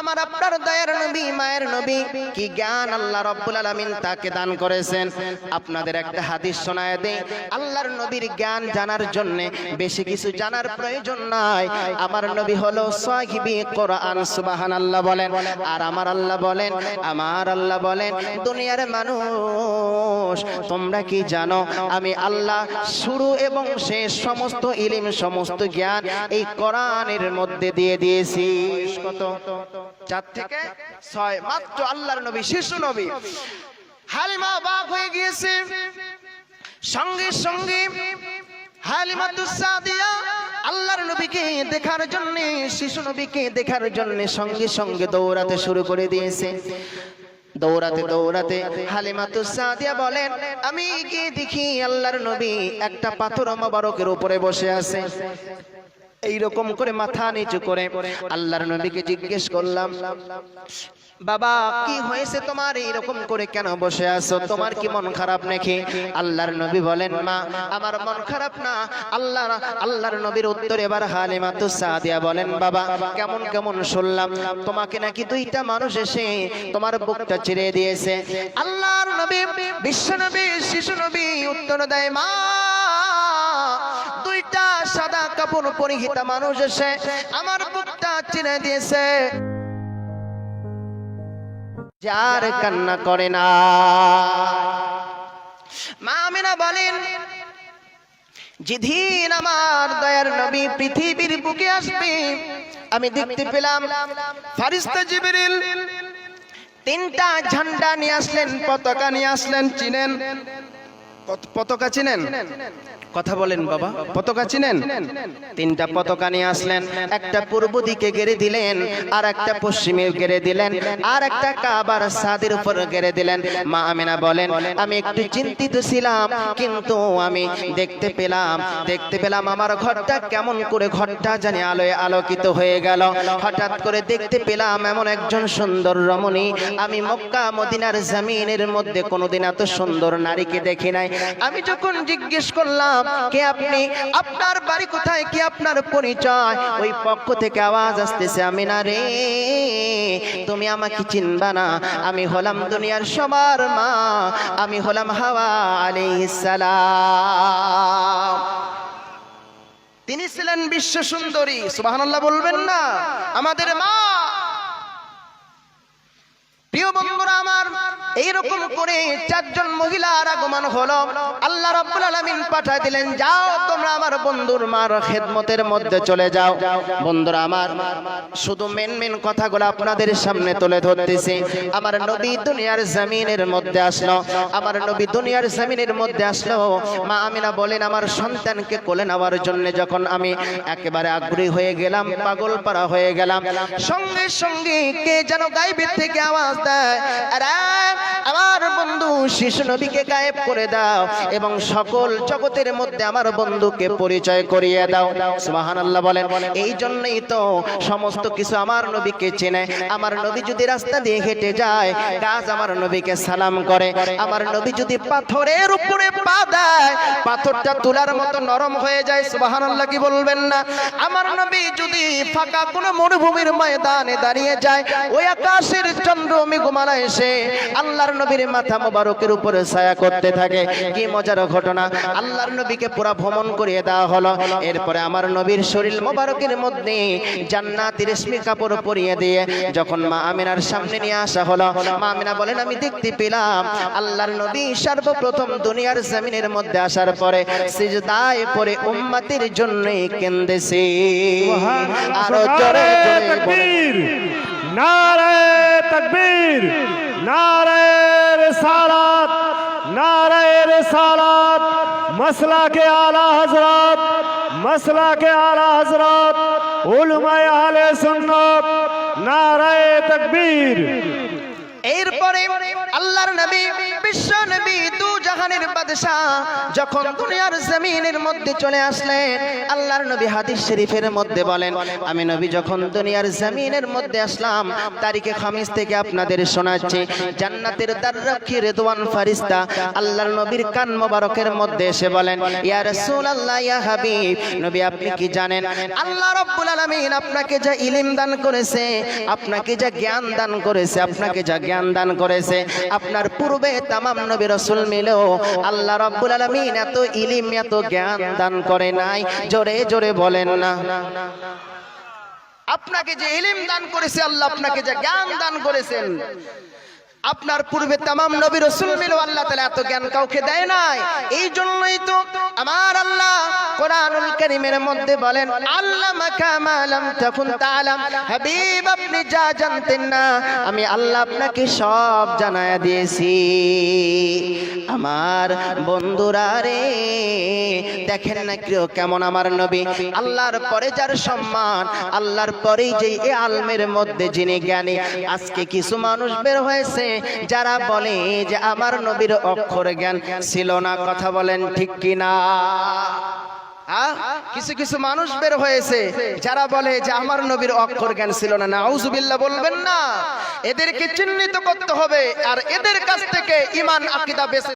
আমার আপনার দয়ার নবী, মায়ের নবী, কি জ্ঞান আল্লাহ রব্বুল আলামিন তাকে দান করেছেন? আপনাদের একটা হাদিস শোনায় দেই, আল্লাহর নবীর জ্ঞান জানার জন্য বেশি কিছু জানার প্রয়োজন নাই। আমার নবী হলো সাহিবি কোরআন, সুবহানাল্লাহ বলেন। আর আমার আল্লাহ বলেন, আমার আল্লাহ বলেন, দুনিয়ার মানুষ, তোমরা কি জানো, আমি আল্লাহ শুরু এবং শেষ সমস্ত ইলিম, সমস্ত জ্ঞান এই কোরআনের মধ্যে দিয়ে দিয়েছি। কত? চার থেকে ছয়, মাত্র আল্লাহর নবী শিশু নবী। হালিমা বাঘ হয়ে গিয়েছে। সঙ্গে সঙ্গে সাদিয়া আল্লাহর নবীকে দেখার জন্য শিশু নবীকে দেখার জন্য সঙ্গে সঙ্গে দৌড়াতে শুরু করে দিয়েছে। দৌড়াতে দৌড়াতে হালিমাতু সাদিয়া বলেন, আমি গিয়ে দেখি আল্লাহর নবী একটা পাথর মোবারকের উপরে বসে আছে। এইরকম করে মাথা নিচু করে আল্লাহর নবীকে জিজ্ঞেস করলাম, বাবা, কি হয়েছে তোমার? এইরকম করে কেন বসে আছো? তোমার কি মন খারাপ নাকি? আল্লাহর নবী বলেন, মা, আমার মন খারাপ না। আল্লাহ, আল্লাহর নবীর উত্তর এবার হালিমা তো সাদিয়া বলেন, বাবা, কেমন কেমন শুনলাম? তোমাকে নাকি দুইটা মানুষ এসে তোমার বুকটা চিরে দিয়েছে। আল্লাহর নবী, বিশ্ব নবী, শিশু নবী, উত্তর দেয়, মা কাপড় পরিহিত মানুষ এসে আমার বুকটা চিনে দিয়েছে। যার কান্না করে না। মা আমিনা বলেন, যেদিন আমার দয়ার নবী পৃথিবীর বুকে আসবে, আমি দেখতে পেলাম ফারিস্তা জিবরিল তিনটা ঝান্ডা নিয়ে আসলেন, পতাকা নিয়ে আসলেন, চিনেন? পতাকা চিনেন? কথা বলেন বাবা। পতাকা চিনেন তিনটা পতাকা নিয়ে আসলেন। একটা পূর্ব দিকে গেড়ে দিলেন আর একটা পশ্চিমে গেড়ে দিলেন আর একটা কাবার সাদের উপর গেড়ে দিলেন। মা আমিনা বলেন, আমি একটু চিন্তিত ছিলাম, কিন্তু আমি দেখতে পেলাম দেখতে পেলাম আমার ঘরটা কেমন করে ঘরটা জানি আলোয় আলোকিত হয়ে গেল। হঠাৎ করে দেখতে পেলাম এমন একজন সুন্দর রমণী। আমি মক্কা মদিনার জামিনের মধ্যে কোনোদিন এত সুন্দর নারীকে দেখি নাই। আমি যখন জিজ্ঞেস করলাম কে আপনি? আপনার বাড়ি কোথায়? কি আপনার পরিচয়? ওই পক্ষ থেকে আওয়াজ আসতেছে, আমি না রে, তুমি আমাকে চিনবা না। আমি হলাম দুনিয়ার সবার মা। আমি হলাম হাওয়া আলাইহিস সালাম। তিনি ছিলেন বিশ্ব সুন্দরী, সুবহানাল্লাহ বলবেন না। আমাদের মা। প্রিয় বন্ধুরা এইরকম করে চারজন মহিলার আগমন হলো। আল্লাহ রাব্বুল আলামিন পাঠায় দিলেন যাও তোমরা আমার বন্ধুর মার খেদমতের মধ্যে চলে যাও। বন্ধুরা আমার শুধু মেন মেন কথাগুলো আপনাদের সামনে তুলে ধরতেছি। আমার নবী দুনিয়ার জমিনের মধ্যে আসলো। আমার নবী দুনিয়ার জমিনের মধ্যে আসলো। মা আমিনা বলেন আমার সন্তানকে কোলে নেওয়ার জন্য যখন আমি একেবারে আগ্রহী হয়ে গেলাম পাগল পারা হয়ে গেলাম সঙ্গে সঙ্গে কে যেন গাইবের থেকে আওয়াজ দেয় আরে আমার বন্ধু শিশু নবীকে গায়েব করে দাও এবং সকল জগতের মধ্যে আমার বন্ধুকে পরিচয় করিয়ে দাও। সুবহানাল্লাহ বলেন, এই জন্যই তো সমস্ত কিছু আমার নবীকে চেনে। আমার নবী যদি রাস্তা দিয়ে হেঁটে যায়, কাজ আমার নবীকে সালাম করে। আমার নবী যদি পাথরের উপরে পা দেয় পাথরটা তুলার মতো নরম হয়ে যায়, সুবহানাল্লাহ, কি বলবেন না? আমার নবী যদি ফাঁকা কোনো মরুভূমির ময়দানে দাঁড়িয়ে যায়, ওই আকাশের চন্দ্র মেঘমালা এসে আল্লাহর নবীর মাথা মোবারকের উপরে ছায়া করতে থাকে। কি মজার ঘটনা? আল্লাহর নবীকে পুরা ভ্রমণ করিয়ে দেওয়া হলো। এরপরে আমার নবীর শরীর মোবারকের মধ্যে জান্নাতি রেশমি কাপড় পরিয়ে দিয়ে যখন মা আমিনার সামনে নিয়ে আসা হলো, মা আমিনা বলেন, আমি দেখতে পেলাম আল্লাহর নবী সর্বপ্রথম দুনিয়ার জমিনের মধ্যে আসার পরে সিজদায় পরে উম্মতির জন্য কেন্দেছে আরো জোরে জোরে বলেন। तकबीर नारे तकबीर नारे रिसालत नारे रिसालत मसला के आला हजरत मसला के आला हजरत उलमा अहले सुन्नत नारे तकबीर এরপরে আল্লাহর নবী বিশ্ব নবী দু জাহানের বাদশাহ যখন দুনিয়ার জমিনের মধ্যে চলে আসলেন আল্লাহর নবী হাদিস শরীফের মধ্যে বলেন আমি নবী যখন দুনিয়ার জমিনের মধ্যে আসলাম তারিখে খামিজ থেকে আপনাদের শোনাচ্ছি জান্নাতের দ্বাররক্ষী রেদওয়ান ফারিস্তা আল্লাহর নবীর কান মোবারকের মধ্যে এসে বলেন ইয়া রাসূলুল্লাহ ইয়া হাবিব নবী আপনি কি জানেন? আল্লাহ রাব্বুল আলামিন আপনাকে যা ইলম দান করেছে আপনাকে যা জ্ঞান দান করেছে আপনাকে যা জ্ঞান দান করেছে আপনার পূর্বে তামাম নবী রসুল মিলেও আল্লাহ রব্বুল আলমিন এত ইলিম, এত জ্ঞান দান করে নাই। জোরে জোরে বলেন না। আপনাকে যে ইলিম দান করেছে, আল্লাহ আপনাকে যে জ্ঞান দান করেছেন। আপনার পূর্বে তামাম নবী রসুল মিল আল্লাহ তালা এত জ্ঞান কাউকে দেয় নাই। এই জন্যই তো আমার আল্লাহ কোরআনুল কারীমের মধ্যে বলেন আল্লাহ তখন তালাম হাবিব, আপনি যা জানতেন না, আমি আল্লাহ আপনাকে সব জানায়া দিয়েছি। আমার বন্ধুরা রে, দেখেন না কেউ কেমন আমার নবী? আল্লাহর পরে যার সম্মান, আল্লাহর পরেই যে এ আলমের মধ্যে যিনি জ্ঞানী, আজকে কিছু মানুষ বের হয়েছে যারা বলে যে আমার নবীর অক্ষর জ্ঞান ছিল না, কথা বলেন ঠিক কিনা? কিছু কিছু মানুষ বের হয়েছে যারা বলে যে আমার নবীর অক্ষর জ্ঞান ছিল না। নাউজুবিল্লাহ বলবেন না। এদেরকে চিহ্নিত করতে হবে আর এদের কাছ থেকে ইমান, আকিদা বেঁচে